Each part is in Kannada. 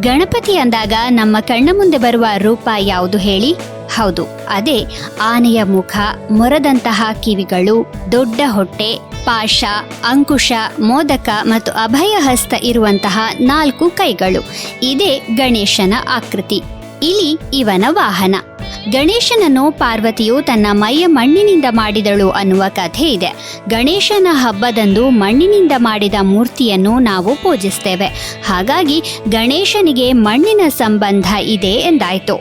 ಗಣಪತಿ ಅಂದಾಗ ನಮ್ಮ ಕಣ್ಣ ಮುಂದೆ ಬರುವ ರೂಪ ಯಾವುದು ಹೇಳಿ? ಹೌದು, ಅದೇ ಆನೆಯ ಮುಖ, ಮೊರದಂತಹ ಕಿವಿಗಳು, ದೊಡ್ಡ ಹೊಟ್ಟೆ, ಪಾಶ, ಅಂಕುಶ, ಮೋದಕ ಮತ್ತು ಅಭಯ ಹಸ್ತ ಇರುವಂತಹ ನಾಲ್ಕು ಕೈಗಳು. ಇದೇ ಗಣೇಶನ ಆಕೃತಿ. ಇಲಿ ಇವನ ವಾಹನ. ಗಣೇಶನನ್ನು ಪಾರ್ವತಿಯು ತನ್ನ ಮೈಯ ಮಣ್ಣಿನಿಂದ ಮಾಡಿದಳು ಅನ್ನುವ ಕಥೆ ಇದೆ. ಗಣೇಶನ ಹಬ್ಬದಂದು ಮಣ್ಣಿನಿಂದ ಮಾಡಿದ ಮೂರ್ತಿಯನ್ನು ನಾವು ಪೂಜಿಸ್ತೇವೆ. ಹಾಗಾಗಿ ಗಣೇಶನಿಗೆ ಮಣ್ಣಿನ ಸಂಬಂಧ ಇದೆ ಎಂದಾಯಿತು.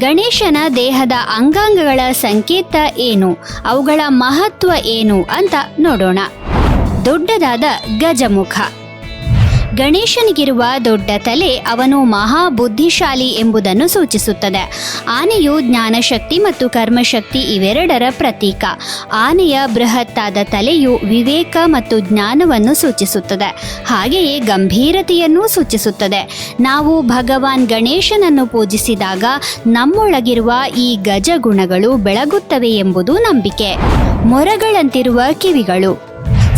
ಗಣೇಶನ ದೇಹದ ಅಂಗಾಂಗಗಳ ಸಂಕೇತ ಏನು? ಅವುಗಳ ಮಹತ್ವ ಏನು ಅಂತ ನೋಡೋಣ. ದೊಡ್ಡದಾದ ಗಜಮುಖ. ಗಣೇಶನಿಗಿರುವ ದೊಡ್ಡ ತಲೆ ಅವನು ಮಹಾ ಬುದ್ಧಿಶಾಲಿ ಎಂಬುದನ್ನು ಸೂಚಿಸುತ್ತದೆ. ಆನೆಯು ಜ್ಞಾನಶಕ್ತಿ ಮತ್ತು ಕರ್ಮಶಕ್ತಿ ಇವೆರಡರ ಪ್ರತೀಕ. ಆನೆಯ ಬೃಹತ್ತಾದ ತಲೆಯು ವಿವೇಕ ಮತ್ತು ಜ್ಞಾನವನ್ನು ಸೂಚಿಸುತ್ತದೆ. ಹಾಗೆಯೇ ಗಂಭೀರತೆಯನ್ನೂ ಸೂಚಿಸುತ್ತದೆ. ನಾವು ಭಗವಾನ್ ಗಣೇಶನನ್ನು ಪೂಜಿಸಿದಾಗ ನಮ್ಮೊಳಗಿರುವ ಈ ಗಜ ಗುಣಗಳು ಬೆಳಗುತ್ತವೆ ಎಂಬುದು ನಂಬಿಕೆ. ಮೊರಗಳಂತಿರುವ ಕಿವಿಗಳು.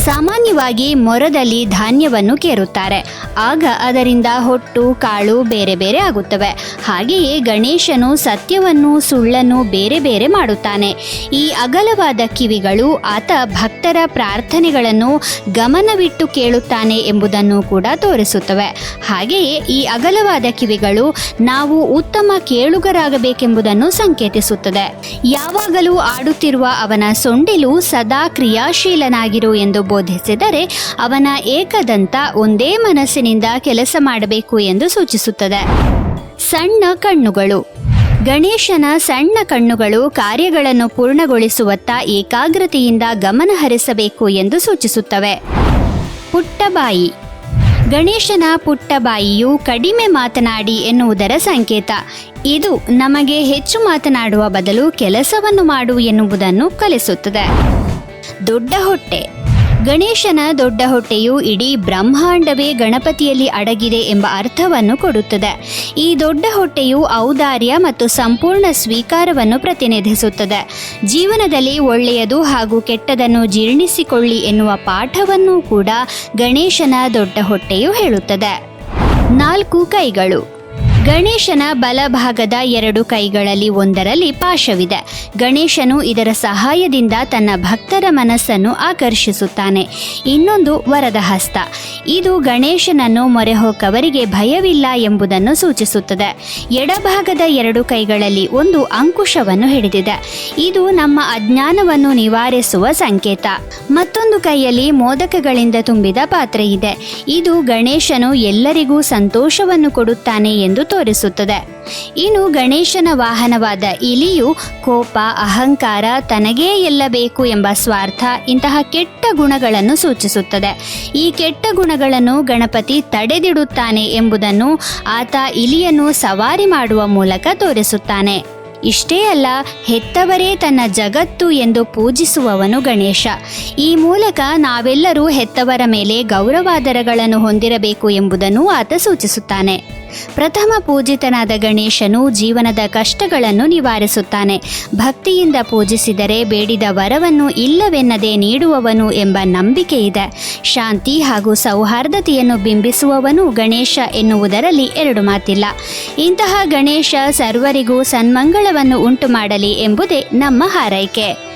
ಸಾಮಾನ್ಯವಾಗಿ ಮೊರದಲ್ಲಿ ಧಾನ್ಯವನ್ನು ಕೇರುತ್ತಾರೆ. ಆಗ ಅದರಿಂದ ಹೊಟ್ಟು, ಕಾಳು ಬೇರೆ ಬೇರೆ ಆಗುತ್ತವೆ. ಹಾಗೆಯೇ ಗಣೇಶನು ಸತ್ಯವನ್ನು, ಸುಳ್ಳನ್ನು ಬೇರೆ ಬೇರೆ ಮಾಡುತ್ತಾನೆ. ಈ ಅಗಲವಾದ ಕಿವಿಗಳು ಆತ ಭಕ್ತರ ಪ್ರಾರ್ಥನೆಗಳನ್ನು ಗಮನವಿಟ್ಟು ಕೇಳುತ್ತಾನೆ ಎಂಬುದನ್ನು ಕೂಡ ತೋರಿಸುತ್ತವೆ. ಹಾಗೆಯೇ ಈ ಅಗಲವಾದ ಕಿವಿಗಳು ನಾವು ಉತ್ತಮ ಕೇಳುಗರಾಗಬೇಕೆಂಬುದನ್ನು ಸಂಕೇತಿಸುತ್ತದೆ. ಯಾವಾಗಲೂ ಆಡುತ್ತಿರುವ ಅವನ ಸೊಂಡಿಲು ಸದಾ ಕ್ರಿಯಾಶೀಲನಾಗಿರು ಎಂದು ಬೋಧಿಸಿದರೆ ಅವನ ಏಕದಂತ ಒಂದೇ ಮನಸ್ಸಿನಿಂದ ಕೆಲಸ ಮಾಡಬೇಕು ಎಂದು ಸೂಚಿಸುತ್ತದೆ. ಸಣ್ಣ ಕಣ್ಣುಗಳು. ಗಣೇಶನ ಸಣ್ಣ ಕಣ್ಣುಗಳು ಕಾರ್ಯಗಳನ್ನು ಪೂರ್ಣಗೊಳಿಸುವತ್ತ ಏಕಾಗ್ರತೆಯಿಂದ ಗಮನ ಹರಿಸಬೇಕು ಎಂದು ಸೂಚಿಸುತ್ತವೆ. ಪುಟ್ಟಬಾಯಿ ಗಣೇಶನ ಪುಟ್ಟಬಾಯಿಯು ಕಡಿಮೆ ಮಾತನಾಡಿ ಎನ್ನುವುದರ ಸಂಕೇತ. ಇದು ನಮಗೆ ಹೆಚ್ಚು ಮಾತನಾಡುವ ಬದಲು ಕೆಲಸವನ್ನು ಮಾಡು ಎನ್ನುವುದನ್ನು ಕಲಿಸುತ್ತದೆ. ದೊಡ್ಡ ಹೊಟ್ಟೆ. ಗಣೇಶನ ದೊಡ್ಡ ಹೊಟ್ಟೆಯು ಇಡೀ ಬ್ರಹ್ಮಾಂಡವೇ ಗಣಪತಿಯಲ್ಲಿ ಅಡಗಿದೆ ಎಂಬ ಅರ್ಥವನ್ನು ಕೊಡುತ್ತದೆ. ಈ ದೊಡ್ಡ ಹೊಟ್ಟೆಯು ಔದಾರ್ಯ ಮತ್ತು ಸಂಪೂರ್ಣ ಸ್ವೀಕಾರವನ್ನು ಪ್ರತಿನಿಧಿಸುತ್ತದೆ. ಜೀವನದಲ್ಲಿ ಒಳ್ಳೆಯದು ಹಾಗೂ ಕೆಟ್ಟದನ್ನು ಜೀರ್ಣಿಸಿಕೊಳ್ಳಿ ಎನ್ನುವ ಪಾಠವನ್ನು ಕೂಡ ಗಣೇಶನ ದೊಡ್ಡ ಹೊಟ್ಟೆಯು ಹೇಳುತ್ತದೆ. ನಾಲ್ಕು ಕೈಗಳು. ಗಣೇಶನ ಬಲಭಾಗದ ಎರಡು ಕೈಗಳಲ್ಲಿ ಒಂದರಲ್ಲಿ ಪಾಶವಿದೆ. ಗಣೇಶನು ಇದರ ಸಹಾಯದಿಂದ ತನ್ನ ಭಕ್ತರ ಮನಸ್ಸನ್ನು ಆಕರ್ಷಿಸುತ್ತಾನೆ. ಇನ್ನೊಂದು ವರದ ಹಸ್ತ. ಇದು ಗಣೇಶನನ್ನು ಮೊರೆಹೊಕ್ಕವರಿಗೆ ಭಯವಿಲ್ಲ ಎಂಬುದನ್ನು ಸೂಚಿಸುತ್ತದೆ. ಎಡಭಾಗದ ಎರಡು ಕೈಗಳಲ್ಲಿ ಒಂದು ಅಂಕುಶವನ್ನು ಹಿಡಿದಿದೆ. ಇದು ನಮ್ಮ ಅಜ್ಞಾನವನ್ನು ನಿವಾರಿಸುವ ಸಂಕೇತ. ಮತ್ತೊಂದು ಕೈಯಲ್ಲಿ ಮೋದಕಗಳಿಂದ ತುಂಬಿದ ಪಾತ್ರೆ ಇದೆ. ಇದು ಗಣೇಶನು ಎಲ್ಲರಿಗೂ ಸಂತೋಷವನ್ನು ಕೊಡುತ್ತಾನೆ ಎಂದು ತೋರಿಸುತ್ತದೆ. ಇನ್ನು ಗಣೇಶನ ವಾಹನವಾದ ಇಲಿಯು ಕೋಪ, ಅಹಂಕಾರ, ತನಗೇ ಎಲ್ಲ ಬೇಕು ಎಂಬ ಸ್ವಾರ್ಥ ಇಂತಹ ಕೆಟ್ಟ ಗುಣಗಳನ್ನು ಸೂಚಿಸುತ್ತದೆ. ಈ ಕೆಟ್ಟ ಗುಣಗಳನ್ನು ಗಣಪತಿ ತಡೆದಿಡುತ್ತಾನೆ ಎಂಬುದನ್ನು ಆತ ಇಲಿಯನ್ನು ಸವಾರಿ ಮಾಡುವ ಮೂಲಕ ತೋರಿಸುತ್ತಾನೆ. ಇಷ್ಟೇ ಅಲ್ಲ, ಹೆತ್ತವರೇ ತನ್ನ ಜಗತ್ತು ಎಂದು ಪೂಜಿಸುವವನು ಗಣೇಶ. ಈ ಮೂಲಕ ನಾವೆಲ್ಲರೂ ಹೆತ್ತವರ ಮೇಲೆ ಗೌರವಾದರಗಳನ್ನು ಹೊಂದಿರಬೇಕು ಎಂಬುದನ್ನು ಆತ ಸೂಚಿಸುತ್ತಾನೆ. ಪ್ರಥಮ ಪೂಜಿತನಾದ ಗಣೇಶನು ಜೀವನದ ಕಷ್ಟಗಳನ್ನು ನಿವಾರಿಸುತ್ತಾನೆ. ಭಕ್ತಿಯಿಂದ ಪೂಜಿಸಿದರೆ ಬೇಡಿದ ವರವನ್ನು ಇಲ್ಲವೆನ್ನದೆ ನೀಡುವವನು ಎಂಬ ನಂಬಿಕೆ ಇದೆ. ಶಾಂತಿ ಹಾಗೂ ಸೌಹಾರ್ದತೆಯನ್ನು ಬಿಂಬಿಸುವವನು ಗಣೇಶ ಎನ್ನುವುದರಲ್ಲಿ ಎರಡು ಮಾತಿಲ್ಲ. ಇಂತಹ ಗಣೇಶ ಸರ್ವರಿಗೂ ಸನ್ಮಂಗಳವನ್ನು ಉಂಟು ಮಾಡಲಿ ಎಂಬುದೇ ನಮ್ಮ ಹಾರೈಕೆ.